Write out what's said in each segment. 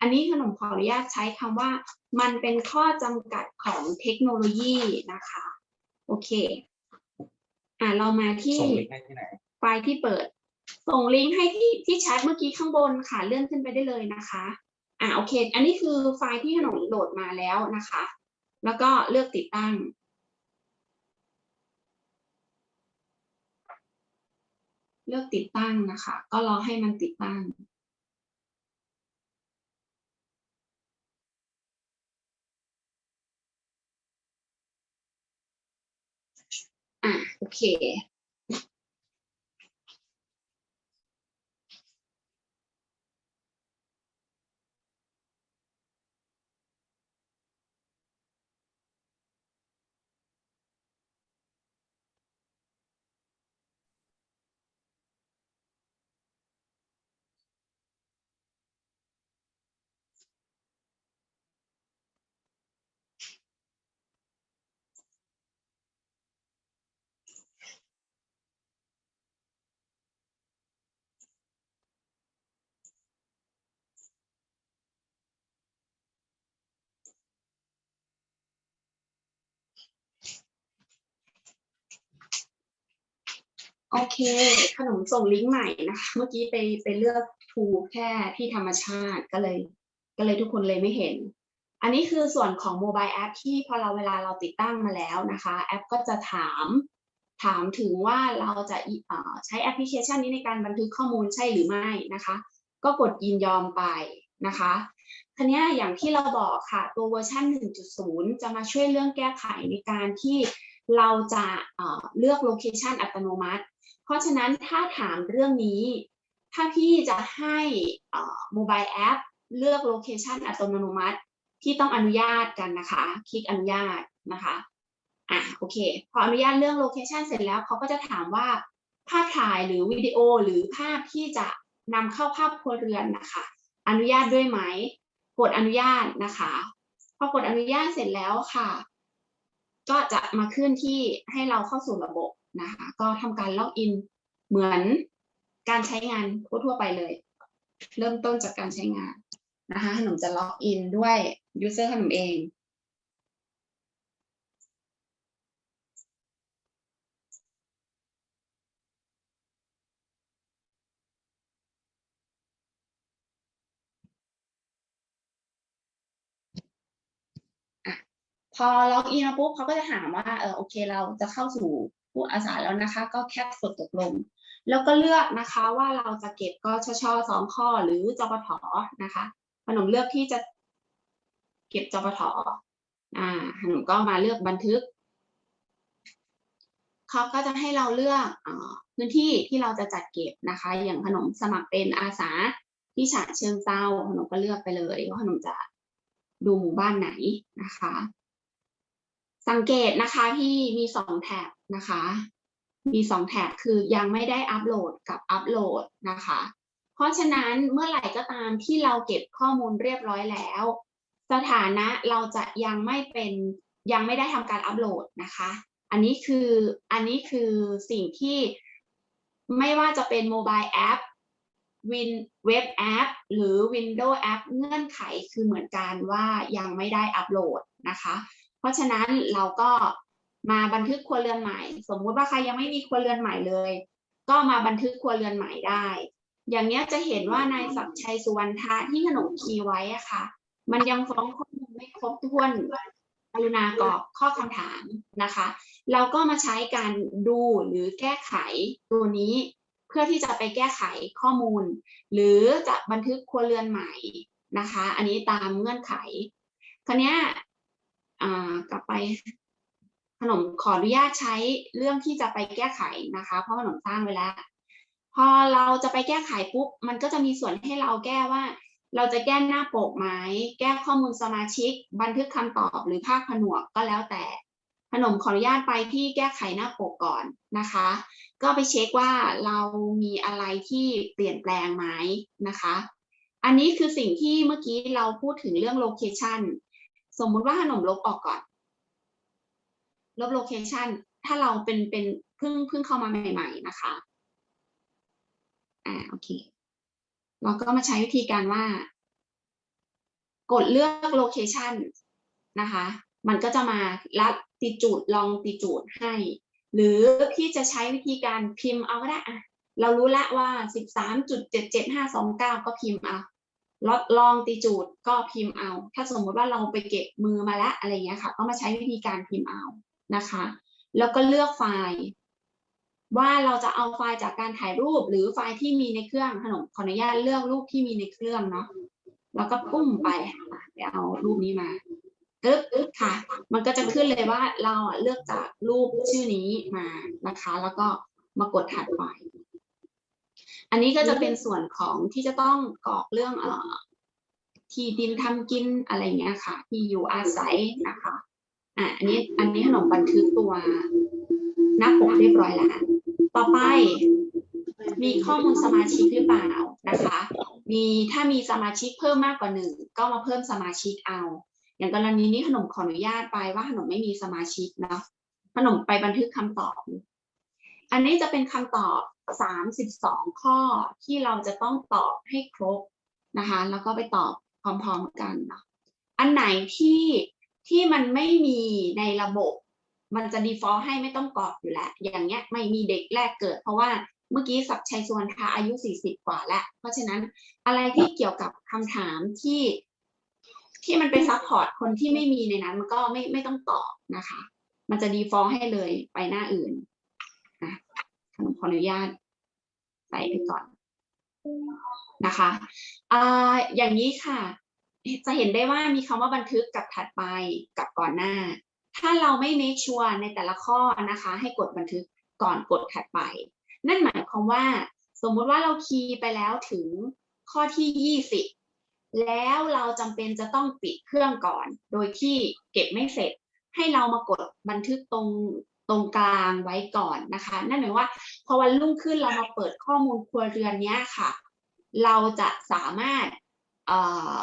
อันนี้ขนมขออนุญาตใช้คำว่ามันเป็นข้อจำกัดของเทคโนโลยีนะคะ โอเค อ่าเรามาที่ส่งลิงก์ให้ที่ไหนไฟล์ที่เปิด ส่งลิงก์ให้ที่ที่แชทเมื่อกี้ข้างบนค่ะเลื่อนขึ้นไปได้เลยนะคะ อ่าโอเค อันนี้คือไฟล์ที่ขนมโหลดมาแล้วนะคะ แล้วก็เลือกติดตั้งเลือกติดตั้งนะคะ ก็รอให้มันติดตั้ง อะโอเค โอเค ขนมส่งลิงก์ใหม่นะคะ เมื่อกี้ไปไปเลือกทูแค่ที่ธรรมชาติก็เลย ก็เลยทุกคนเลยไม่เห็น อันนี้คือส่วนของโมบายแอปที่พอเราเวลาเราติดตั้งมาแล้วนะคะ แอปก็จะถาม ถามถึงว่าเราจะใช้แอปพลิเคชันนี้ในการบันทึกข้อมูลใช่หรือไม่นะคะ ก็กดยินยอมไปนะคะทีนี้ยอย่างที่เราบอกค่ะ ตัวเวอร์ชัน1.0 จะมาช่วยเรื่องแก้ไขในการที่ เราจะเอ่อเลือกโลเคชันอัตโนมัติ เพราะฉะนั้นถ้าถามเรื่องนี้ ถ้าพี่จะให้โมบายแอปเลือกโลเคชันอัตโนมัติที่ต้องอนุญาตกันนะคะ คลิกอนุญาตนะคะอะโอเค พออนุญาตเรื่องโลเคชันเสร็จแล้วเขาก็จะถามว่าภาพถ่ายหรือวิดีโอหรือภาพที่จะนำเข้าภาพครัวเรือนนะคะ อนุญาตด้วยไหม กดอนุญาตนะคะ พอกดอนุญาตเสร็จแล้วค่ะ ก็จะมาขึ้นที่ให้เราเข้าสู่ระบบนะคะ ก็ทำการล็อกอินเหมือนการใช้งานทั่วไปเลย เริ่มต้นจากการใช้งานนะคะขนมจะล็อกอินด้วยยูเซอร์ขนมเอง พอล็อกอินมาปุ๊บเขาก็จะถามว่าเออโอเคเราจะเข้าสู่ผู้อาสาแล้วนะคะ ก็แคปกดตกลง แล้วก็เลือกนะคะว่าเราจะเก็บก็ชชสองข้อหรือจปทนะคะขนมเลือกที่จะเก็บจปทอ่าขนมก็มาเลือกบันทึกเขาก็จะให้เราเลือกอพื้นที่ที่เราจะจัดเก็บนะคะ อย่างขนมสมัครเป็นอาสาที่ฉะเชิงเซาขนมก็เลือกไปเลยว่าขนมจะดูหมู่บ้านไหนนะคะ สังเกตนะคะที่มีสองแท็บนะคะ มีสองแท็บคือยังไม่ได้อัปโหลดกับอัปโหลดนะคะ เพราะฉะนั้นเมื่อไหร่ก็ตามที่เราเก็บข้อมูลเรียบร้อยแล้ว สถานะเราจะยังไม่เป็นยังไม่ได้ทำการอัปโหลดนะคะ อันนี้คืออันนี้คือสิ่งที่ไม่ว่าจะเป็นโมบายแอปวินเว็บแอปหรือ Windows App เงื่อนไขคือเหมือนกันว่ายังไม่ได้อัปโหลดนะคะ เพราะฉะนั้นเราก็มาบันทึกครัวเรือนใหม่ สมมุติว่าใครยังไม่มีครัวเรือนใหม่เลย ก็มาบันทึกครัวเรือนใหม่ได้ อย่างนี้จะเห็นว่านายศักดิ์ชัยสุวรรณทะที่ขนมคีไว้อะค่ะ มันยังฟ้องข้อมูลไม่ครบถ้วนกรุณากรอกข้อคำถามนะคะ เราก็มาใช้การดูหรือแก้ไขตัวนี้ เพื่อที่จะไปแก้ไขข้อมูล หรือจะบันทึกครัวเรือนใหม่นะคะ อันนี้ตามเงื่อนไขคราวนี้ กลับไปขนมขออนุญาตใช้เรื่องที่จะไปแก้ไขนะคะ เพราะขนมสร้างไว้แล้ว พอเราจะไปแก้ไขปุ๊บมันก็จะมีส่วนให้เราแก้ว่า เราจะแก้หน้าปกไหมแก้ข้อมูลสมาชิก บันทึกคำตอบหรือภาคผนวกก็แล้วแต่ ขนมขออนุญาตไปที่แก้ไขหน้าปกก่อนนะคะ ก็ไปเช็คว่าเรามีอะไรที่เปลี่ยนแปลงไหมนะคะ อันนี้คือสิ่งที่เมื่อกี้เราพูดถึงเรื่องโลเคชัน สมมุติว่าขนมลบออกก่อน ลบโลเคชันถ้าเราเป็นเป็นเพิ่งเพิ่งเข้ามาใหม่ ๆ นะคะ อ่าโอเค เราก็มาใช้วิธีการว่า กดเลือก location นะคะ มันก็จะมาลัดติจูดลองติจูดให้ หรือพี่จะใช้วิธีการพิมพ์เอาก็ได้อะเรารู้ละว่า 13.77529 ก็พิมพ์เอา ลดลองติจูดก็พิมพ์เอา ถ้าสมมติว่าเราไปเก็บมือมาแล้วอะไรเงี้ยค่ะ ก็มาใช้วิธีการพิมพ์เอานะคะ แล้วก็เลือกไฟล์ ว่าเราจะเอาไฟล์จากการถ่ายรูปหรือไฟล์ที่มีในเครื่องขนมขออนุญาตเลือกรูปที่มีในเครื่องเนาะแล้วก็ปุ้มไปไปเอารูปนี้มาตึ๊บตึ๊บค่ะ มันก็จะขึ้นเลยว่าเราอะเลือกจากรูปชื่อนี้มานะคะ แล้วก็มากดถัดไป อันนี้ก็จะเป็นส่วนของที่จะต้องกรอกเรื่องเอ่อที่ดินทำกินอะไรเงี้ยค่ะ ที่อยู่อาศัยนะคะอะอันนี้อันนี้ขนมบันทึกตัวหน้าปกเรียบร้อยแล้วต่อไปมีข้อมูลสมาชิกหรือเปล่านะคะ มีถ้ามีสมาชิกเพิ่มมากกว่าหนึ่งก็มาเพิ่มสมาชิกเอา อย่างกรณีนี้ขนมขออนุญาตไปว่าขนมไม่มีสมาชิกเนาะขนมไปบันทึกคำตอบ อันนี้จะเป็นคำตอบ 32 ข้อที่เราจะต้องตอบให้ครบนะคะ แล้วก็ไปตอบพร้อมๆกันนะอันไหนที่ที่มันไม่มีในระบบ มันจะ default ให้ไม่ต้องกรอกอยู่แล้ว อย่างเงี้ยไม่มีเด็กแรกเกิด เพราะว่าเมื่อกี้สับชัยสวรรณทาอายุ 40 กว่าแล้ว เพราะฉะนั้นอะไรที่เกี่ยวกับคำถามที่ที่มันไปซัพพอร์ตคนที่ไม่มีในนั้น มันก็ไม่ไม่ต้องตอบนะคะ มันจะ default ให้เลยไปหน้าอื่น นะขอขออนุญาตใส่ไปก่อนนะคะอ่าอย่างนี้ค่ะ จะเห็นได้ว่ามีคำว่าบันทึกกับถัดไปกับก่อนหน้า ถ้าเราไม่ make sure ในแต่ละข้อนะคะ ให้กดบันทึกก่อนกดถัดไป นั่นหมายความว่า สมมุติว่าเราคีย์ไปแล้วถึงข้อที่ 20 แล้วเราจำเป็นจะต้องปิดเครื่องก่อน โดยที่เก็บไม่เสร็จ ให้เรามากดบันทึกตรง ตรงกลางไว้ก่อนนะคะ นั่นหมายว่าพอวันรุ่งขึ้นเรามาเปิดข้อมูลครัวเรือนเนี้ยค่ะ เราจะสามารถออ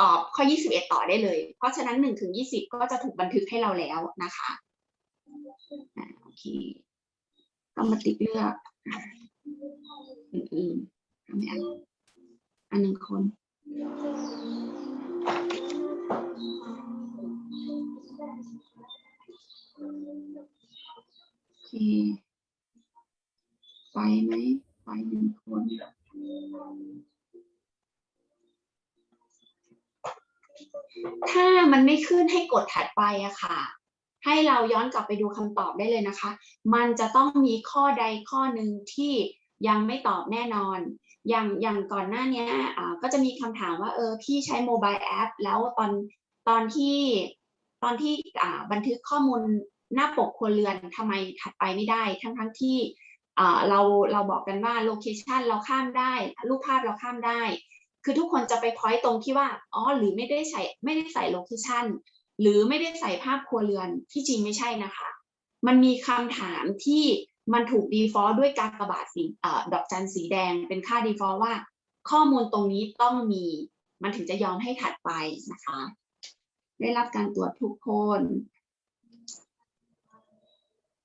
ตอบข้อ 21 ต่อได้เลย เพราะฉะนั้น1ถึง20 ก็จะถูกบันทึกให้เราแล้วนะคะโอเคก็มาติ๊กเลือกอ่าอื่นๆทำไมอันอันหนึ่งคน เคไฟไหมไฟหนึ่งคนถ้ามันไม่ขึ้นให้กดถัดไปอะค่ะ ให้เราย้อนกลับไปดูคำตอบได้เลยนะคะ มันจะต้องมีข้อใดข้อหนึ่งที่ยังไม่ตอบแน่นอน อย่างอย่างก่อนหน้านี้อ่าก็จะมีคำถามว่าเออพี่ใช้โมบายแอปแล้วตอนตอนที่ตอนที่อ่าบันทึกข้อมูล หน้าปกครัวเรือนทำไมถัดไปไม่ได้ ทั้งทั้งที่เราเราบอกกันว่าโลเคชันเราข้ามได้ รูปภาพเราข้ามได้ คือทุกคนจะไปพอยต์ตรงที่ว่าอ๋อหรือไม่ได้ใส่ไม่ได้ใส่โลเคชันหรือไม่ได้ใส่ภาพครัวเรือนที่จริงไม่ใช่นะคะ มันมีคำถามที่มันถูก default ด้วยกากระบาทสีอดอกจันสีแดงเป็นค่า default ว่า ข้อมูลตรงนี้ต้องมีมันถึงจะยอมให้ถัดไปนะคะ ได้รับการตรวจทุกคน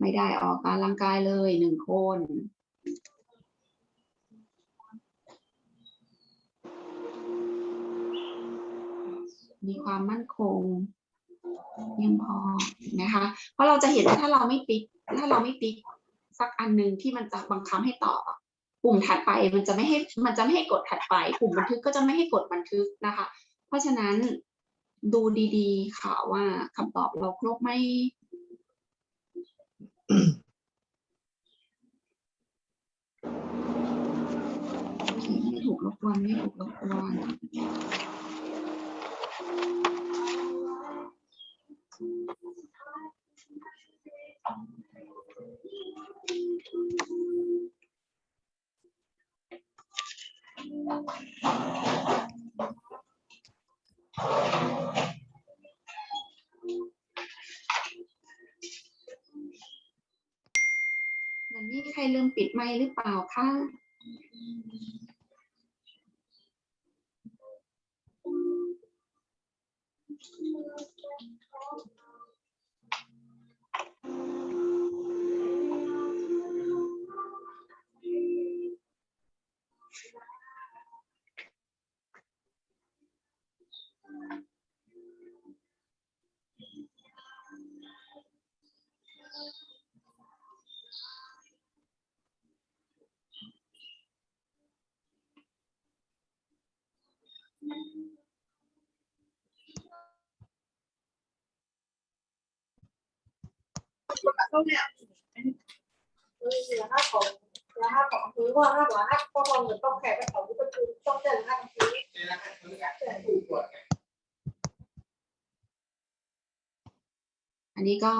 ไม่ได้ออกกำลังกายเลยหนึ่งคน มีความมั่นคงเพียงพอนะคะ เพราะเราจะเห็นว่าถ้าเราไม่ติ๊กถ้าเราไม่ติ๊กสักอันหนึ่งที่มันจะบังคับให้ตอบอปุ่มถัดไปมันจะไม่ให้มันจะไม่ให้กดถัดไป ปุ่มบันทึกก็จะไม่ให้กดบันทึกนะคะ เพราะฉะนั้นดูดีๆ ค่ะว่าคำตอบเราครบไมโอเค ไม่ถูกรบกวนไม่ถูกรบกวน เหมือนมีใครลืมปิดไมค์ หรือเปล่าคะ ห้าต้องเอาเงินต้องแขกไปเขาที่ประตูต้องเจอห้าทีอันนี้ก็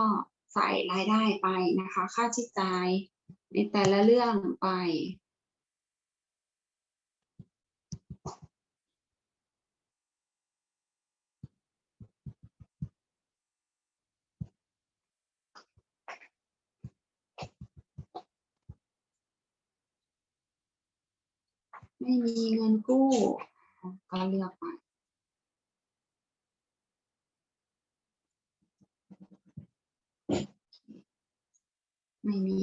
ใส่รายได้ไปนะคะ ค่าใช้จ่ายในแต่ละเรื่องไป ไม่มีเงินกู้ก็เลือกไปไม่มี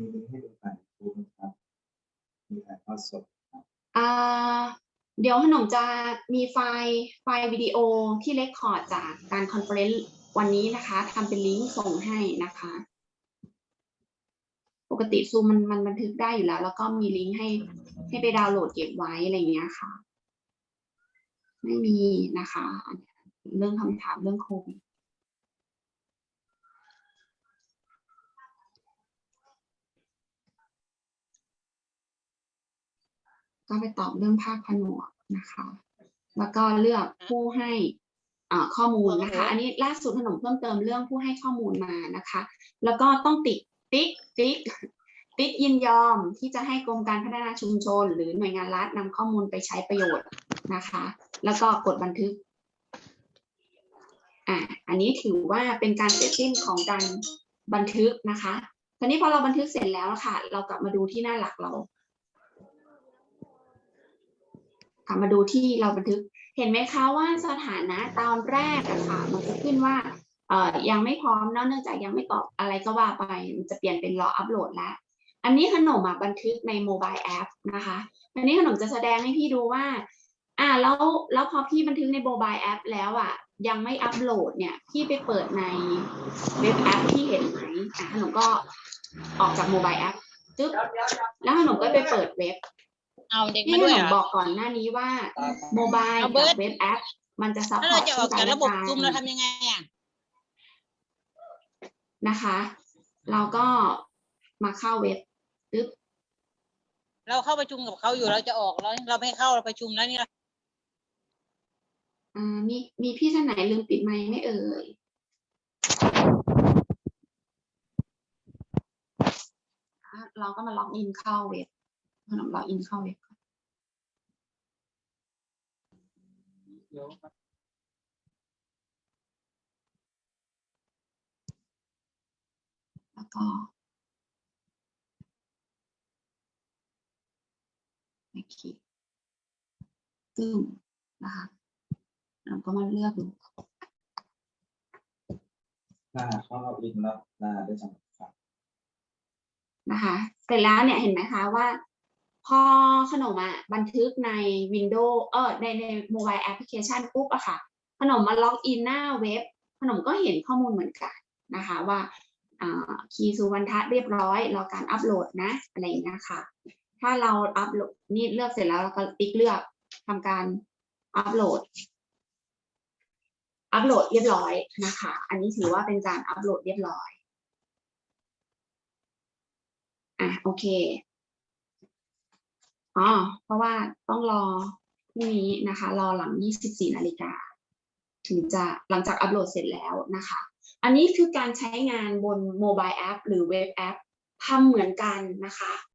มีลิงก์ให้ดูผ่านยูนะครับมีถ่ายทอดสดอ่าเดี๋ยวขนมจะมีไฟล์ไฟล์วิดีโอที่เลคคอร์ดจากการคอนเฟอเรนซ์วันนี้นะคะทำเป็นลิงก์ส่งให้นะคะ ปกติซูมมันมันบันทึกได้อยู่แล้ว แล้วก็มีลิงก์ให้ให้ไปดาวน์โหลดเก็บไว้อะไรอย่างเงี้ยค่ะ ไม่มีนะคะ เรื่องคำถามเรื่องโควิด ก็ไปตอบเรื่องภาคผนวกนะคะ แล้วก็เลือกผู้ให้อ่าข้อมูลนะคะ อันนี้ล่าสุดขนมเพิ่มเติมเรื่องผู้ให้ข้อมูลมานะคะ แล้วก็ต้องติดติ๊กติ๊กติ๊กยินยอมที่จะให้กรมการพัฒนาชุมชน หรือหน่วยงานรัฐนำข้อมูลไปใช้ประโยชน์นะคะ แล้วก็กดบันทึกอ่าอันนี้ถือว่าเป็นการเสร็จสิ้นของการบันทึกนะคะทีนี้พอเราบันทึกเสร็จแล้วค่ะ เรากลับมาดูที่หน้าหลักเรา กลับมาดูที่เราบันทึก เห็นไหมคะว่าสถานะตอนแรกอะค่ะ มันจะขึ้นว่าเอ่อยังไม่พร้อมเนอะเนื่องจากยังไม่ตอบอะไรก็ว่าไป มันจะเปลี่ยนเป็นรออัปโหลดแล้ว อันนี้ขนมบันทึกในโมบายแอปนะคะ อันนี้ขนมจะแสดงให้พี่ดูว่า อ่าแล้วแล้วพอพี่บันทึกในโมบายแอปแล้วอะยังไม่อัปโหลดเนี่ย พี่ไปเปิดในเว็บแอปที่เห็นไหมอะขนมก็ออกจากโมบายแอปจึ๊บแล้วขนมก็ไปเปิดเว็บ เอาเด็กที่มา Dạ. ด้วยหเหนูรอบอกก่อนหน้านี้ว่าโมบายเอาเบิกัร์บดเว็บแอป มันจะซัพถ้าพอเราร์ตจะอซึ่องกกัจานกและระบบกันซุมเราทำยังไงอะ นะคะ เราก็มาเข้าเว็บปึ๊บเราเข้าประชุมกับเขาอยู่เราจะออกแล้วเราไม่เข้าเราประชุมแล้วนี่เราอ่ามีมีพี่ท่านไหนลืมปิดไมค์ไหม่เอ่ย อะเราก็มาล็อกอินเข้าเว็บ ขนมล็อกอินเข้าเว็บก่อนแล้วก็โอเคตึ้มนะคะเราก็มาเลือกดูหน้าเข้าเราอินแล้วหน้าได้สำหรับครับนะคะ เสร็จแล้วเนี่ยเห็นไหมคะว่า พอขนมอะบันทึกใน Windows เออในในโมบายแอปพลิเคชันปุ๊บอะค่ะ ขนมมาล็อกอินหน้าเว็บ ขนมก็เห็นข้อมูลเหมือนกันนะคะว่าคีย์สุวรรณทัศเรียบร้อยรอการอัปโหลดนะอะไรอย่างเงี้ค่ะ ถ้าเราอัปโหลดนี่เลือกเสร็จแล้วเราก็ติ๊กเลือกทำการอัปโหลด อัปโหลดเรียบร้อยนะคะ อันนี้ถือว่าเป็นการอัปโหลดเรียบร้อยอะโอเค อ๋อเพราะว่าต้องรอพรุ่งนี้นะคะ รอหลัง 24 นาฬิกา ถึงจะหลังจากอัปโหลดเสร็จแล้วนะคะ อันนี้คือการใช้งานบนโมบายแอปหรือเว็บแอปทำเหมือนกันนะคะ